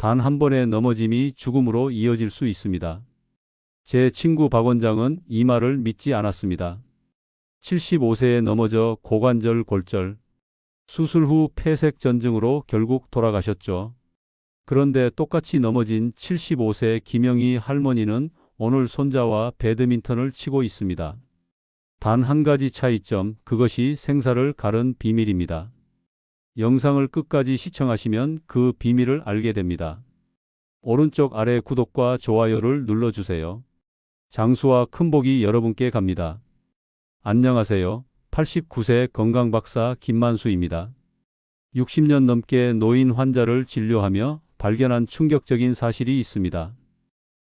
단 한 번의 넘어짐이 죽음으로 이어질 수 있습니다. 제 친구 박 원장은 이 말을 믿지 않았습니다. 75세에 넘어져 고관절 골절, 수술 후 폐색 전증으로 결국 돌아가셨죠. 그런데 똑같이 넘어진 75세 김영희 할머니는 오늘 손자와 배드민턴을 치고 있습니다. 단 한 가지 차이점, 그것이 생사를 가른 비밀입니다. 영상을 끝까지 시청하시면 그 비밀을 알게 됩니다. 오른쪽 아래 구독과 좋아요를 눌러주세요. 장수와 큰 복이 여러분께 갑니다. 안녕하세요. 89세 건강박사 김만수입니다. 60년 넘게 노인 환자를 진료하며 발견한 충격적인 사실이 있습니다.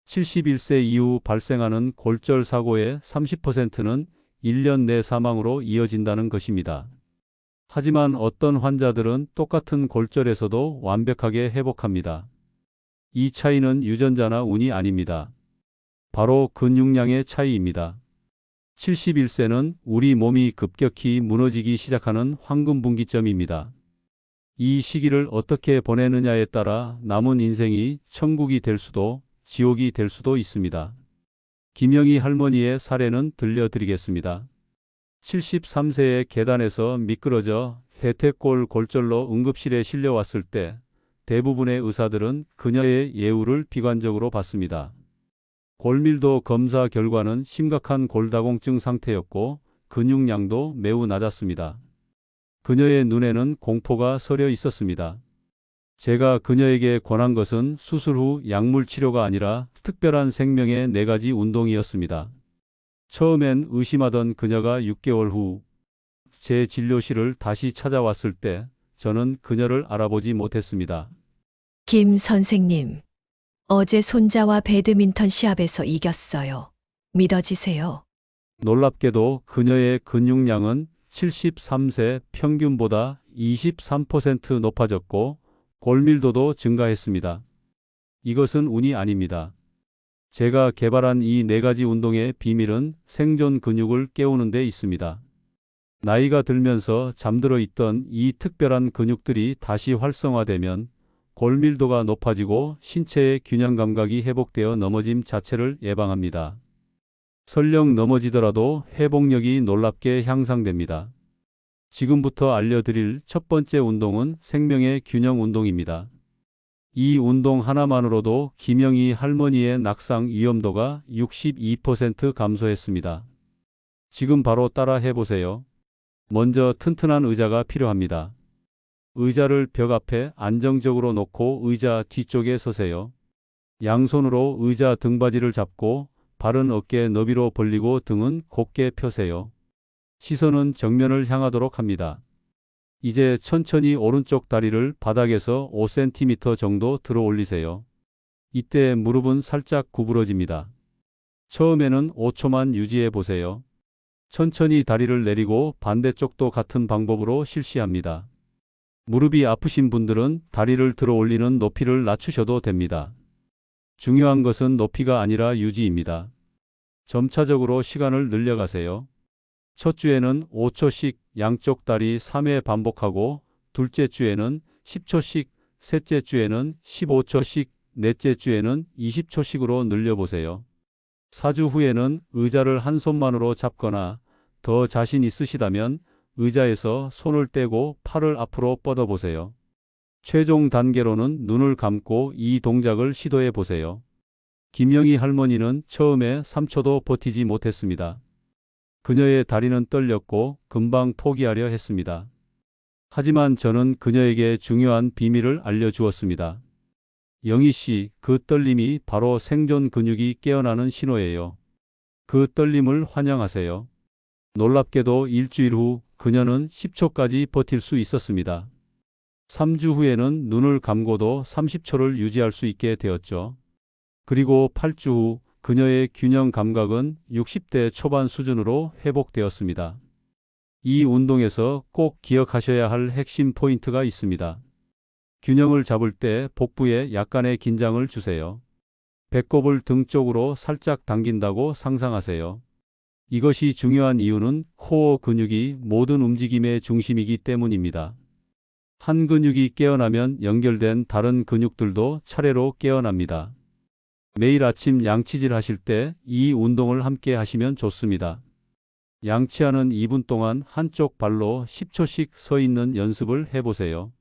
71세 이후 발생하는 골절 사고의 30%는 1년 내 사망으로 이어진다는 것입니다. 하지만 어떤 환자들은 똑같은 골절에서도 완벽하게 회복합니다. 이 차이는 유전자나 운이 아닙니다. 바로 근육량의 차이입니다. 71세는 우리 몸이 급격히 무너지기 시작하는 황금 분기점입니다. 이 시기를 어떻게 보내느냐에 따라 남은 인생이 천국이 될 수도 지옥이 될 수도 있습니다. 김영희 할머니의 사례는 들려드리겠습니다. 73세의 계단에서 미끄러져 대퇴골 골절로 응급실에 실려왔을 때 대부분의 의사들은 그녀의 예우를 비관적으로 봤습니다. 골밀도 검사 결과는 심각한 골다공증 상태였고 근육량도 매우 낮았습니다. 그녀의 눈에는 공포가 서려 있었습니다. 제가 그녀에게 권한 것은 수술 후 약물 치료가 아니라 특별한 생명의 네 가지 운동이었습니다. 처음엔 의심하던 그녀가 6개월 후 제 진료실을 다시 찾아왔을 때 저는 그녀를 알아보지 못했습니다. 김 선생님, 어제 손자와 배드민턴 시합에서 이겼어요. 믿어지세요? 놀랍게도 그녀의 근육량은 73세 평균보다 23% 높아졌고 골밀도도 증가했습니다. 이것은 운이 아닙니다. 제가 개발한 이 네 가지 운동의 비밀은 생존 근육을 깨우는 데 있습니다. 나이가 들면서 잠들어 있던 이 특별한 근육들이 다시 활성화되면 골밀도가 높아지고 신체의 균형 감각이 회복되어 넘어짐 자체를 예방합니다. 설령 넘어지더라도 회복력이 놀랍게 향상됩니다. 지금부터 알려드릴 첫 번째 운동은 생명의 균형 운동입니다. 이 운동 하나만으로도 김영희 할머니의 낙상 위험도가 62% 감소했습니다. 지금 바로 따라 해보세요. 먼저 튼튼한 의자가 필요합니다. 의자를 벽 앞에 안정적으로 놓고 의자 뒤쪽에 서세요. 양손으로 의자 등받이를 잡고 발은 어깨 너비로 벌리고 등은 곧게 펴세요. 시선은 정면을 향하도록 합니다. 이제 천천히 오른쪽 다리를 바닥에서 5cm 정도 들어 올리세요. 이때 무릎은 살짝 구부러집니다. 처음에는 5초만 유지해 보세요. 천천히 다리를 내리고 반대쪽도 같은 방법으로 실시합니다. 무릎이 아프신 분들은 다리를 들어 올리는 높이를 낮추셔도 됩니다. 중요한 것은 높이가 아니라 유지입니다. 점차적으로 시간을 늘려가세요. 첫 주에는 5초씩 양쪽 다리 3회 반복하고 둘째 주에는 10초씩, 셋째 주에는 15초씩, 넷째 주에는 20초씩으로 늘려보세요. 4주 후에는 의자를 한 손만으로 잡거나 더 자신 있으시다면 의자에서 손을 떼고 팔을 앞으로 뻗어보세요. 최종 단계로는 눈을 감고 이 동작을 시도해 보세요. 김영희 할머니는 처음에 3초도 버티지 못했습니다. 그녀의 다리는 떨렸고 금방 포기하려 했습니다. 하지만 저는 그녀에게 중요한 비밀을 알려주었습니다. 영희 씨, 그 떨림이 바로 생존 근육이 깨어나는 신호예요. 그 떨림을 환영하세요. 놀랍게도 일주일 후 그녀는 10초까지 버틸 수 있었습니다. 3주 후에는 눈을 감고도 30초를 유지할 수 있게 되었죠. 그리고 8주 후 그녀의 균형 감각은 60대 초반 수준으로 회복되었습니다. 이 운동에서 꼭 기억하셔야 할 핵심 포인트가 있습니다. 균형을 잡을 때 복부에 약간의 긴장을 주세요. 배꼽을 등 쪽으로 살짝 당긴다고 상상하세요. 이것이 중요한 이유는 코어 근육이 모든 움직임의 중심이기 때문입니다. 한 근육이 깨어나면 연결된 다른 근육들도 차례로 깨어납니다. 매일 아침 양치질 하실 때 이 운동을 함께 하시면 좋습니다. 양치하는 2분 동안 한쪽 발로 10초씩 서 있는 연습을 해보세요.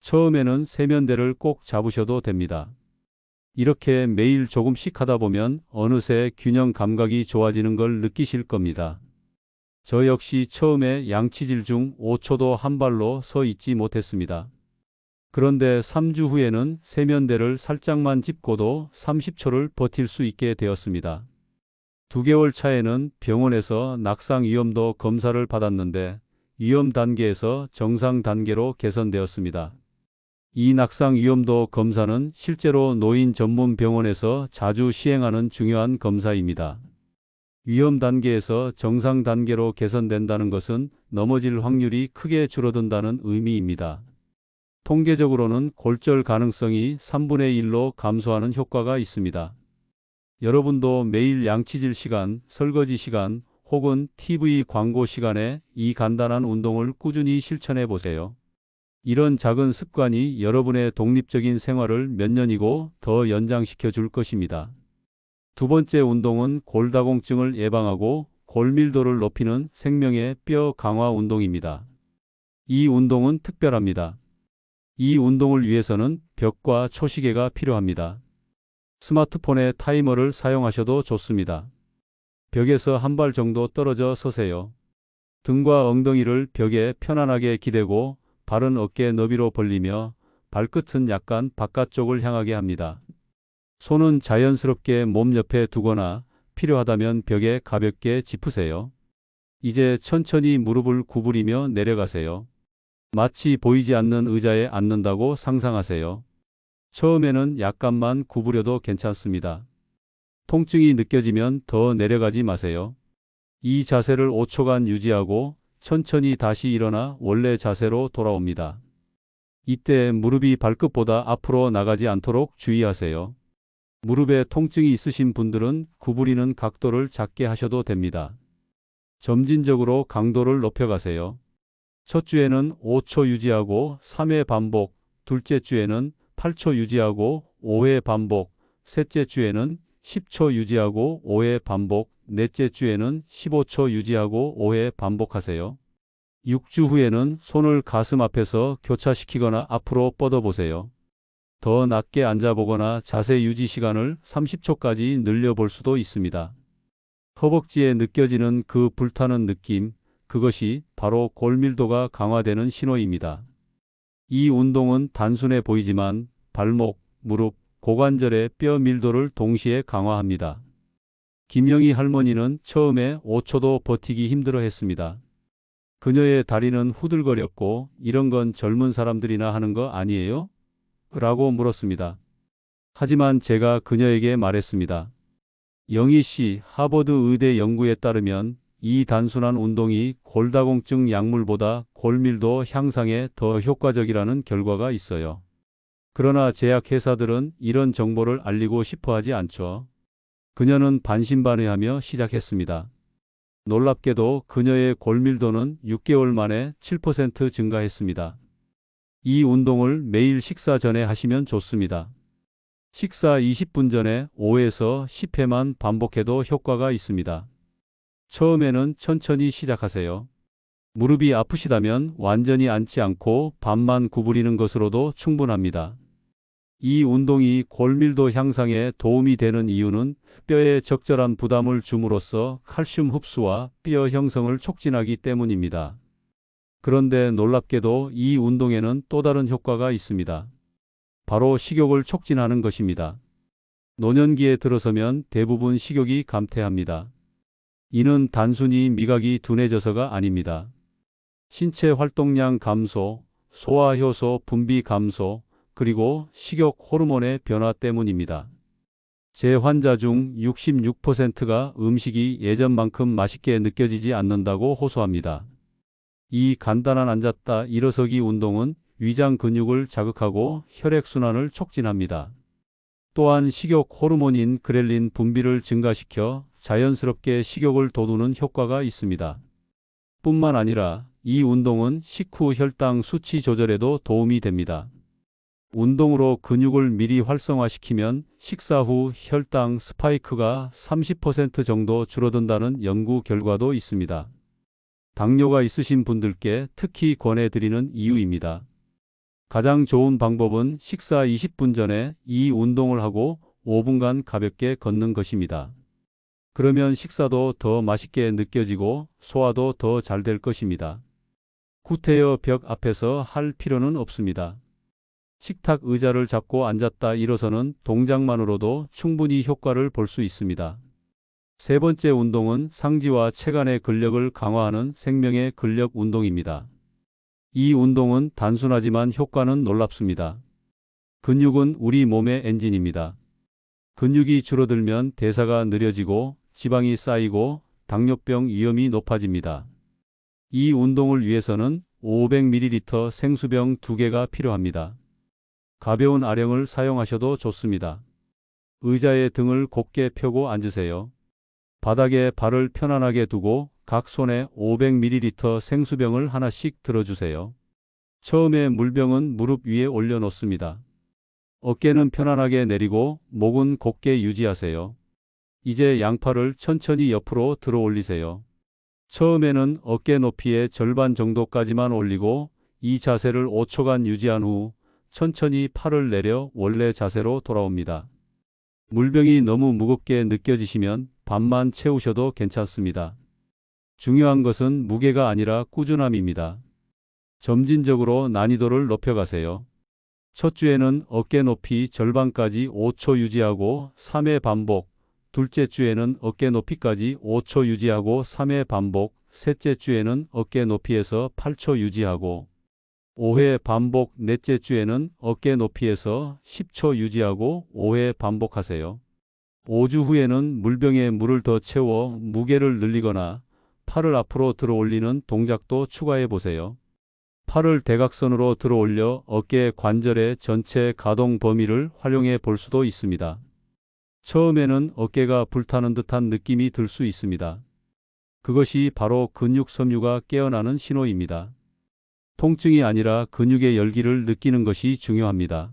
처음에는 세면대를 꼭 잡으셔도 됩니다. 이렇게 매일 조금씩 하다 보면 어느새 균형 감각이 좋아지는 걸 느끼실 겁니다. 저 역시 처음에 양치질 중 5초도 한 발로 서 있지 못했습니다. 그런데 3주 후에는 세면대를 살짝만 짚고도 30초를 버틸 수 있게 되었습니다. 두 개월 차에는 병원에서 낙상 위험도 검사를 받았는데 위험 단계에서 정상 단계로 개선되었습니다. 이 낙상 위험도 검사는 실제로 노인 전문 병원에서 자주 시행하는 중요한 검사입니다. 위험 단계에서 정상 단계로 개선된다는 것은 넘어질 확률이 크게 줄어든다는 의미입니다. 통계적으로는 골절 가능성이 3분의 1로 감소하는 효과가 있습니다. 여러분도 매일 양치질 시간, 설거지 시간 혹은 TV 광고 시간에 이 간단한 운동을 꾸준히 실천해 보세요. 이런 작은 습관이 여러분의 독립적인 생활을 몇 년이고 더 연장시켜 줄 것입니다. 두 번째 운동은 골다공증을 예방하고 골밀도를 높이는 생명의 뼈 강화 운동입니다. 이 운동은 특별합니다. 이 운동을 위해서는 벽과 초시계가 필요합니다. 스마트폰의 타이머를 사용하셔도 좋습니다. 벽에서 한 발 정도 떨어져 서세요. 등과 엉덩이를 벽에 편안하게 기대고 발은 어깨 너비로 벌리며 발끝은 약간 바깥쪽을 향하게 합니다. 손은 자연스럽게 몸 옆에 두거나 필요하다면 벽에 가볍게 짚으세요. 이제 천천히 무릎을 구부리며 내려가세요. 마치 보이지 않는 의자에 앉는다고 상상하세요. 처음에는 약간만 구부려도 괜찮습니다. 통증이 느껴지면 더 내려가지 마세요. 이 자세를 5초간 유지하고 천천히 다시 일어나 원래 자세로 돌아옵니다. 이때 무릎이 발끝보다 앞으로 나가지 않도록 주의하세요. 무릎에 통증이 있으신 분들은 구부리는 각도를 작게 하셔도 됩니다. 점진적으로 강도를 높여가세요. 첫 주에는 5초 유지하고 3회 반복, 둘째 주에는 8초 유지하고 5회 반복, 셋째 주에는 10초 유지하고 5회 반복, 넷째 주에는 15초 유지하고 5회 반복하세요. 6주 후에는 손을 가슴 앞에서 교차시키거나 앞으로 뻗어보세요. 더 낮게 앉아보거나 자세 유지 시간을 30초까지 늘려볼 수도 있습니다. 허벅지에 느껴지는 그 불타는 느낌, 그것이 바로 골밀도가 강화되는 신호입니다. 이 운동은 단순해 보이지만 발목, 무릎, 고관절의 뼈 밀도를 동시에 강화합니다. 김영희 할머니는 처음에 5초도 버티기 힘들어 했습니다. 그녀의 다리는 후들거렸고 이런 건 젊은 사람들이나 하는 거 아니에요? 라고 물었습니다. 하지만 제가 그녀에게 말했습니다. 영희 씨, 하버드 의대 연구에 따르면 이 단순한 운동이 골다공증 약물보다 골밀도 향상에 더 효과적이라는 결과가 있어요. 그러나 제약회사들은 이런 정보를 알리고 싶어 하지 않죠. 그녀는 반신반의하며 시작했습니다. 놀랍게도 그녀의 골밀도는 6개월 만에 7% 증가했습니다. 이 운동을 매일 식사 전에 하시면 좋습니다. 식사 20분 전에 5에서 10회만 반복해도 효과가 있습니다. 처음에는 천천히 시작하세요. 무릎이 아프시다면 완전히 앉지 않고 반만 구부리는 것으로도 충분합니다. 이 운동이 골밀도 향상에 도움이 되는 이유는 뼈에 적절한 부담을 줌으로써 칼슘 흡수와 뼈 형성을 촉진하기 때문입니다. 그런데 놀랍게도 이 운동에는 또 다른 효과가 있습니다. 바로 식욕을 촉진하는 것입니다. 노년기에 들어서면 대부분 식욕이 감퇴합니다. 이는 단순히 미각이 둔해져서가 아닙니다. 신체 활동량 감소, 소화효소 분비 감소, 그리고 식욕 호르몬의 변화 때문입니다. 제 환자 중 66%가 음식이 예전만큼 맛있게 느껴지지 않는다고 호소합니다. 이 간단한 앉았다 일어서기 운동은 위장 근육을 자극하고 혈액순환을 촉진합니다. 또한 식욕 호르몬인 그렐린 분비를 증가시켜 자연스럽게 식욕을 돋우는 효과가 있습니다. 뿐만 아니라 이 운동은 식후 혈당 수치 조절에도 도움이 됩니다. 운동으로 근육을 미리 활성화시키면 식사 후 혈당 스파이크가 30% 정도 줄어든다는 연구 결과도 있습니다. 당뇨가 있으신 분들께 특히 권해드리는 이유입니다. 가장 좋은 방법은 식사 20분 전에 이 운동을 하고 5분간 가볍게 걷는 것입니다. 그러면 식사도 더 맛있게 느껴지고 소화도 더 잘 될 것입니다. 구태여 벽 앞에서 할 필요는 없습니다. 식탁 의자를 잡고 앉았다 일어서는 동작만으로도 충분히 효과를 볼 수 있습니다. 세 번째 운동은 상지와 체간의 근력을 강화하는 생명의 근력 운동입니다. 이 운동은 단순하지만 효과는 놀랍습니다. 근육은 우리 몸의 엔진입니다. 근육이 줄어들면 대사가 느려지고 지방이 쌓이고 당뇨병 위험이 높아집니다. 이 운동을 위해서는 500ml 생수병 2개가 필요합니다. 가벼운 아령을 사용하셔도 좋습니다. 의자에 등을 곧게 펴고 앉으세요. 바닥에 발을 편안하게 두고 각 손에 500ml 생수병을 하나씩 들어주세요. 처음에 물병은 무릎 위에 올려놓습니다. 어깨는 편안하게 내리고 목은 곧게 유지하세요. 이제 양팔을 천천히 옆으로 들어 올리세요. 처음에는 어깨 높이의 절반 정도까지만 올리고 이 자세를 5초간 유지한 후 천천히 팔을 내려 원래 자세로 돌아옵니다. 물병이 너무 무겁게 느껴지시면 반만 채우셔도 괜찮습니다. 중요한 것은 무게가 아니라 꾸준함입니다. 점진적으로 난이도를 높여가세요. 첫 주에는 어깨 높이 절반까지 5초 유지하고 3회 반복, 둘째 주에는 어깨 높이까지 5초 유지하고 3회 반복, 셋째 주에는 어깨 높이에서 8초 유지하고 5회 반복, 넷째 주에는 어깨 높이에서 10초 유지하고 5회 반복하세요. 5주 후에는 물병에 물을 더 채워 무게를 늘리거나 팔을 앞으로 들어 올리는 동작도 추가해 보세요. 팔을 대각선으로 들어 올려 어깨 관절의 전체 가동 범위를 활용해 볼 수도 있습니다. 처음에는 어깨가 불타는 듯한 느낌이 들 수 있습니다. 그것이 바로 근육 섬유가 깨어나는 신호입니다. 통증이 아니라 근육의 열기를 느끼는 것이 중요합니다.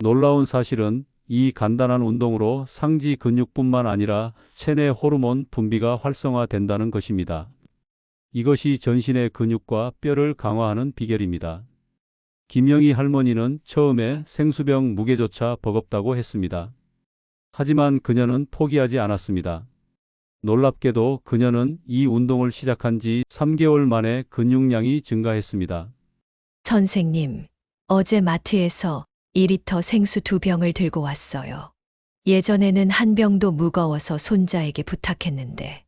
놀라운 사실은 이 간단한 운동으로 상지 근육뿐만 아니라 체내 호르몬 분비가 활성화된다는 것입니다. 이것이 전신의 근육과 뼈를 강화하는 비결입니다. 김영희 할머니는 처음에 생수병 무게조차 버겁다고 했습니다. 하지만 그녀는 포기하지 않았습니다. 놀랍게도 그녀는 이 운동을 시작한 지 3개월 만에 근육량이 증가했습니다. 선생님, 어제 마트에서 2리터 생수 두 병을 들고 왔어요. 예전에는 한 병도 무거워서 손자에게 부탁했는데,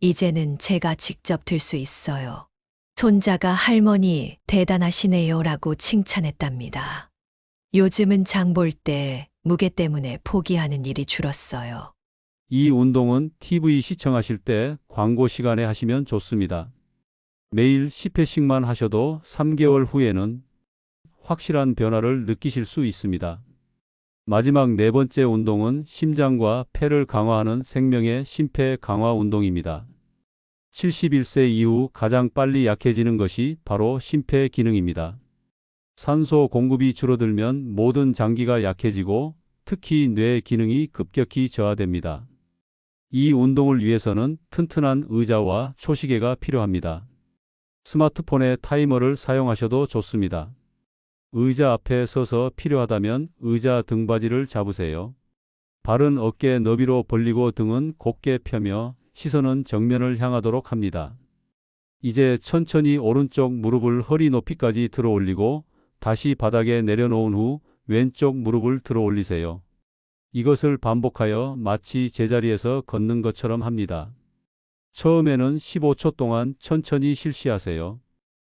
이제는 제가 직접 들 수 있어요. 손자가 할머니 대단하시네요 라고 칭찬했답니다. 요즘은 장 볼 때 무게 때문에 포기하는 일이 줄었어요. 이 운동은 TV 시청하실 때 광고 시간에 하시면 좋습니다. 매일 10회씩만 하셔도 3개월 후에는 확실한 변화를 느끼실 수 있습니다. 마지막 네 번째 운동은 심장과 폐를 강화하는 생명의 심폐 강화 운동입니다. 71세 이후 가장 빨리 약해지는 것이 바로 심폐 기능입니다. 산소 공급이 줄어들면 모든 장기가 약해지고 특히 뇌 기능이 급격히 저하됩니다. 이 운동을 위해서는 튼튼한 의자와 초시계가 필요합니다. 스마트폰의 타이머를 사용하셔도 좋습니다. 의자 앞에 서서 필요하다면 의자 등받이를 잡으세요. 발은 어깨 너비로 벌리고 등은 곧게 펴며 시선은 정면을 향하도록 합니다. 이제 천천히 오른쪽 무릎을 허리 높이까지 들어 올리고 다시 바닥에 내려놓은 후 왼쪽 무릎을 들어 올리세요. 이것을 반복하여 마치 제자리에서 걷는 것처럼 합니다. 처음에는 15초 동안 천천히 실시하세요.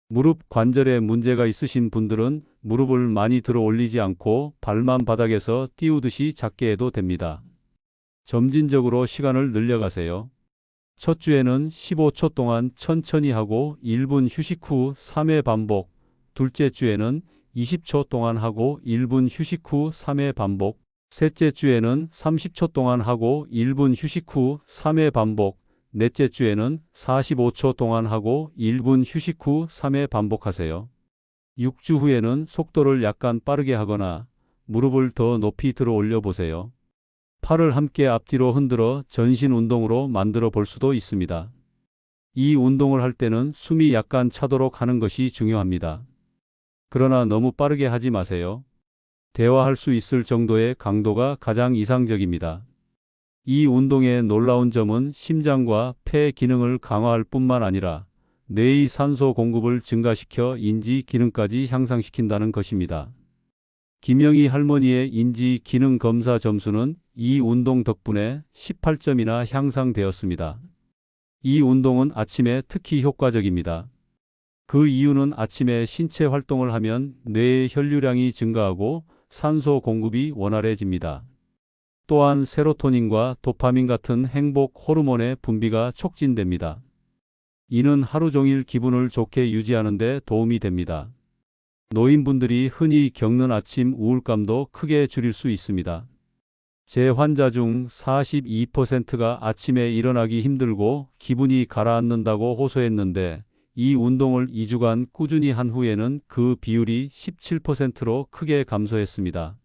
무릎 관절에 문제가 있으신 분들은 무릎을 많이 들어 올리지 않고 발만 바닥에서 띄우듯이 작게 해도 됩니다. 점진적으로 시간을 늘려가세요. 첫 주에는 15초 동안 천천히 하고 1분 휴식 후 3회 반복, 둘째 주에는 20초 동안 하고 1분 휴식 후 3회 반복, 셋째 주에는 30초 동안 하고 1분 휴식 후 3회 반복, 넷째 주에는 45초 동안 하고 1분 휴식 후 3회 반복하세요. 6주 후에는 속도를 약간 빠르게 하거나 무릎을 더 높이 들어 올려 보세요. 팔을 함께 앞뒤로 흔들어 전신 운동으로 만들어 볼 수도 있습니다. 이 운동을 할 때는 숨이 약간 차도록 하는 것이 중요합니다. 그러나 너무 빠르게 하지 마세요. 대화할 수 있을 정도의 강도가 가장 이상적입니다. 이 운동의 놀라운 점은 심장과 폐 기능을 강화할 뿐만 아니라 뇌의 산소 공급을 증가시켜 인지 기능까지 향상시킨다는 것입니다. 김영희 할머니의 인지 기능 검사 점수는 이 운동 덕분에 18점이나 향상되었습니다. 이 운동은 아침에 특히 효과적입니다. 그 이유는 아침에 신체 활동을 하면 뇌의 혈류량이 증가하고 산소 공급이 원활해집니다. 또한 세로토닌과 도파민 같은 행복 호르몬의 분비가 촉진됩니다. 이는 하루 종일 기분을 좋게 유지하는 데 도움이 됩니다. 노인분들이 흔히 겪는 아침 우울감도 크게 줄일 수 있습니다. 제 환자 중 42%가 아침에 일어나기 힘들고 기분이 가라앉는다고 호소했는데 이 운동을 2주간 꾸준히 한 후에는 그 비율이 17%로 크게 감소했습니다.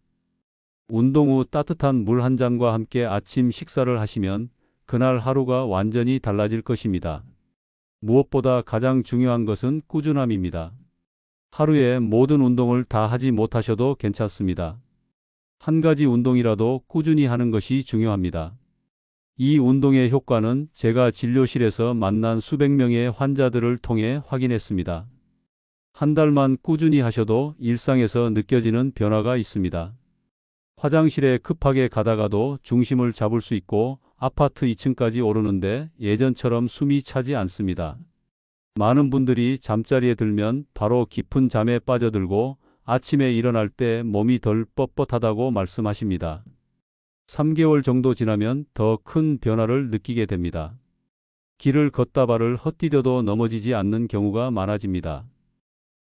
운동 후 따뜻한 물 한 잔과 함께 아침 식사를 하시면 그날 하루가 완전히 달라질 것입니다. 무엇보다 가장 중요한 것은 꾸준함입니다. 하루에 모든 운동을 다 하지 못하셔도 괜찮습니다. 한 가지 운동이라도 꾸준히 하는 것이 중요합니다. 이 운동의 효과는 제가 진료실에서 만난 수백 명의 환자들을 통해 확인했습니다. 한 달만 꾸준히 하셔도 일상에서 느껴지는 변화가 있습니다. 화장실에 급하게 가다가도 중심을 잡을 수 있고 아파트 2층까지 오르는데 예전처럼 숨이 차지 않습니다. 많은 분들이 잠자리에 들면 바로 깊은 잠에 빠져들고 아침에 일어날 때 몸이 덜 뻣뻣하다고 말씀하십니다. 3개월 정도 지나면 더 큰 변화를 느끼게 됩니다. 길을 걷다 발을 헛디뎌도 넘어지지 않는 경우가 많아집니다.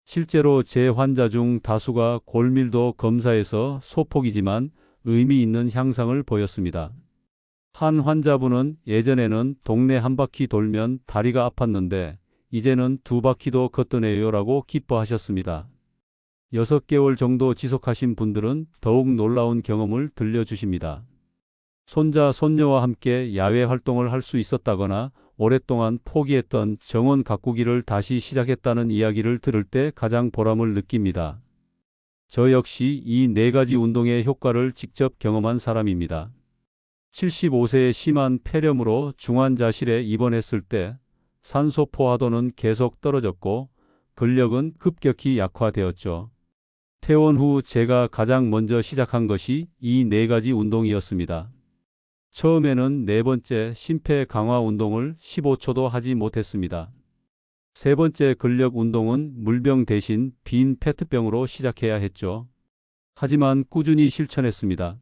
실제로 제 환자 중 다수가 골밀도 검사에서 소폭이지만 의미 있는 향상을 보였습니다. 한 환자분은 예전에는 동네 한 바퀴 돌면 다리가 아팠는데 이제는 두 바퀴도 걷더네요 라고 기뻐하셨습니다. 6개월 정도 지속하신 분들은 더욱 놀라운 경험을 들려주십니다. 손자, 손녀와 함께 야외 활동을 할 수 있었다거나 오랫동안 포기했던 정원 가꾸기를 다시 시작했다는 이야기를 들을 때 가장 보람을 느낍니다. 저 역시 이 네 가지 운동의 효과를 직접 경험한 사람입니다. 75세의 심한 폐렴으로 중환자실에 입원했을 때 산소 포화도는 계속 떨어졌고 근력은 급격히 약화되었죠. 퇴원 후 제가 가장 먼저 시작한 것이 이 네 가지 운동이었습니다. 처음에는 네 번째 심폐 강화 운동을 15초도 하지 못했습니다. 세 번째 근력 운동은 물병 대신 빈 페트병으로 시작해야 했죠. 하지만 꾸준히 실천했습니다.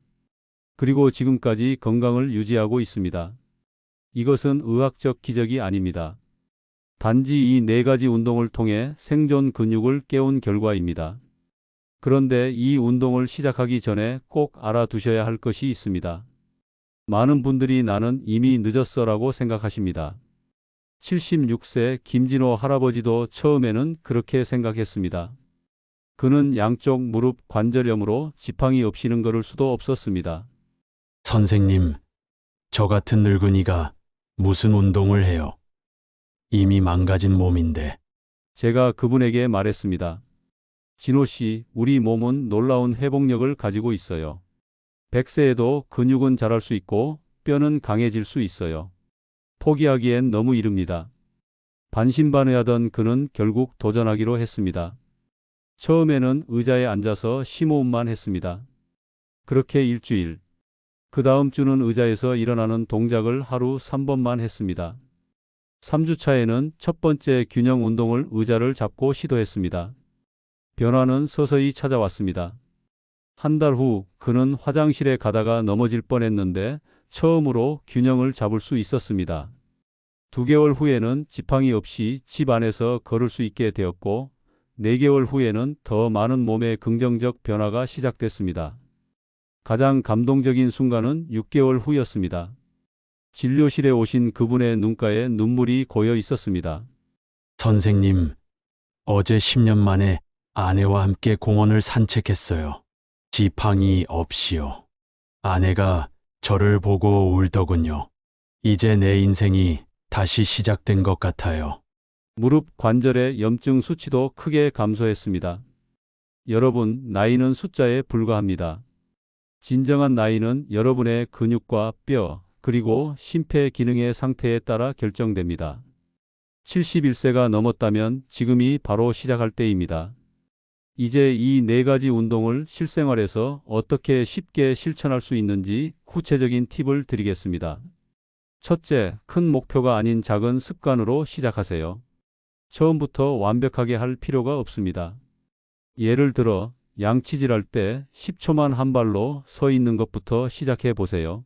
그리고 지금까지 건강을 유지하고 있습니다. 이것은 의학적 기적이 아닙니다. 단지 이 네 가지 운동을 통해 생존 근육을 깨운 결과입니다. 그런데 이 운동을 시작하기 전에 꼭 알아두셔야 할 것이 있습니다. 많은 분들이 나는 이미 늦었어라고 생각하십니다. 76세 김진호 할아버지도 처음에는 그렇게 생각했습니다. 그는 양쪽 무릎 관절염으로 지팡이 없이는 걸을 수도 없었습니다. 선생님, 저 같은 늙은이가 무슨 운동을 해요? 이미 망가진 몸인데. 제가 그분에게 말했습니다. 진호 씨, 우리 몸은 놀라운 회복력을 가지고 있어요. 100세에도 근육은 자랄 수 있고 뼈는 강해질 수 있어요. 포기하기엔 너무 이릅니다. 반신반의하던 그는 결국 도전하기로 했습니다. 처음에는 의자에 앉아서 심호흡만 했습니다. 그렇게 일주일. 그 다음 주는 의자에서 일어나는 동작을 하루 3번만 했습니다. 3주 차에는 첫 번째 균형 운동을 의자를 잡고 시도했습니다. 변화는 서서히 찾아왔습니다. 한 달 후 그는 화장실에 가다가 넘어질 뻔했는데 처음으로 균형을 잡을 수 있었습니다. 두 개월 후에는 지팡이 없이 집 안에서 걸을 수 있게 되었고, 네 개월 후에는 더 많은 몸의 긍정적 변화가 시작됐습니다. 가장 감동적인 순간은 6개월 후였습니다. 진료실에 오신 그분의 눈가에 눈물이 고여 있었습니다. 선생님, 어제 10년 만에 아내와 함께 공원을 산책했어요. 지팡이 없이요. 아내가 저를 보고 울더군요. 이제 내 인생이 다시 시작된 것 같아요. 무릎 관절의 염증 수치도 크게 감소했습니다. 여러분, 나이는 숫자에 불과합니다. 진정한 나이는 여러분의 근육과 뼈, 그리고 심폐 기능의 상태에 따라 결정됩니다. 71세가 넘었다면 지금이 바로 시작할 때입니다. 이제 이 네 가지 운동을 실생활에서 어떻게 쉽게 실천할 수 있는지 구체적인 팁을 드리겠습니다. 첫째, 큰 목표가 아닌 작은 습관으로 시작하세요. 처음부터 완벽하게 할 필요가 없습니다. 예를 들어 양치질할 때 10초만 한 발로 서 있는 것부터 시작해 보세요.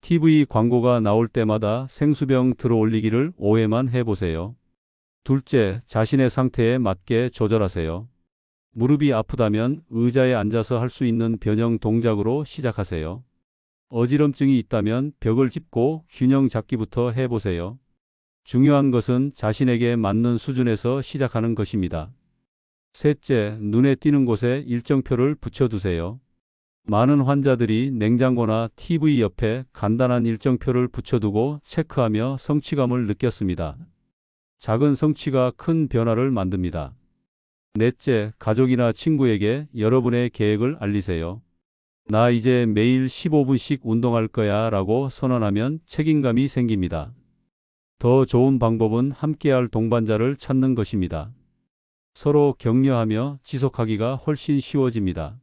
TV 광고가 나올 때마다 생수병 들어 올리기를 5회만 해 보세요. 둘째, 자신의 상태에 맞게 조절하세요. 무릎이 아프다면 의자에 앉아서 할 수 있는 변형 동작으로 시작하세요. 어지럼증이 있다면 벽을 짚고 균형 잡기부터 해 보세요. 중요한 것은 자신에게 맞는 수준에서 시작하는 것입니다. 셋째, 눈에 띄는 곳에 일정표를 붙여두세요. 많은 환자들이 냉장고나 TV 옆에 간단한 일정표를 붙여두고 체크하며 성취감을 느꼈습니다. 작은 성취가 큰 변화를 만듭니다. 넷째, 가족이나 친구에게 여러분의 계획을 알리세요. 나 이제 매일 15분씩 운동할 거야 라고 선언하면 책임감이 생깁니다. 더 좋은 방법은 함께할 동반자를 찾는 것입니다. 서로 격려하며 지속하기가 훨씬 쉬워집니다.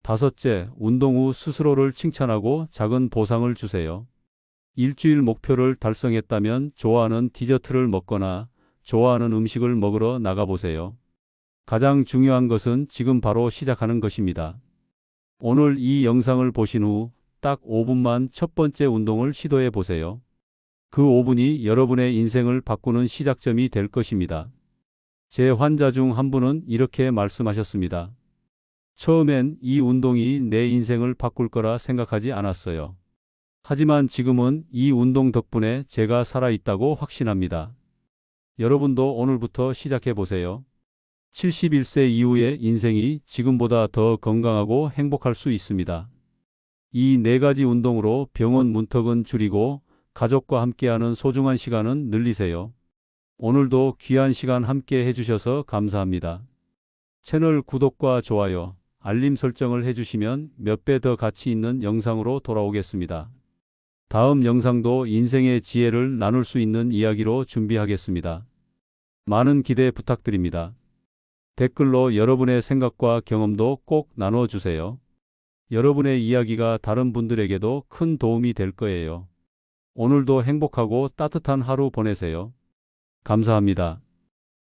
다섯째, 운동 후 스스로를 칭찬하고 작은 보상을 주세요. 일주일 목표를 달성했다면 좋아하는 디저트를 먹거나 좋아하는 음식을 먹으러 나가보세요. 가장 중요한 것은 지금 바로 시작하는 것입니다. 오늘 이 영상을 보신 후 딱 5분만 첫 번째 운동을 시도해 보세요. 그 5분이 여러분의 인생을 바꾸는 시작점이 될 것입니다. 제 환자 중 한 분은 이렇게 말씀하셨습니다. 처음엔 이 운동이 내 인생을 바꿀 거라 생각하지 않았어요. 하지만 지금은 이 운동 덕분에 제가 살아있다고 확신합니다. 여러분도 오늘부터 시작해 보세요. 71세 이후의 인생이 지금보다 더 건강하고 행복할 수 있습니다. 이 네 가지 운동으로 병원 문턱은 줄이고 가족과 함께하는 소중한 시간은 늘리세요. 오늘도 귀한 시간 함께 해주셔서 감사합니다. 채널 구독과 좋아요, 알림 설정을 해주시면 몇 배 더 가치 있는 영상으로 돌아오겠습니다. 다음 영상도 인생의 지혜를 나눌 수 있는 이야기로 준비하겠습니다. 많은 기대 부탁드립니다. 댓글로 여러분의 생각과 경험도 꼭 나눠주세요. 여러분의 이야기가 다른 분들에게도 큰 도움이 될 거예요. 오늘도 행복하고 따뜻한 하루 보내세요. 감사합니다.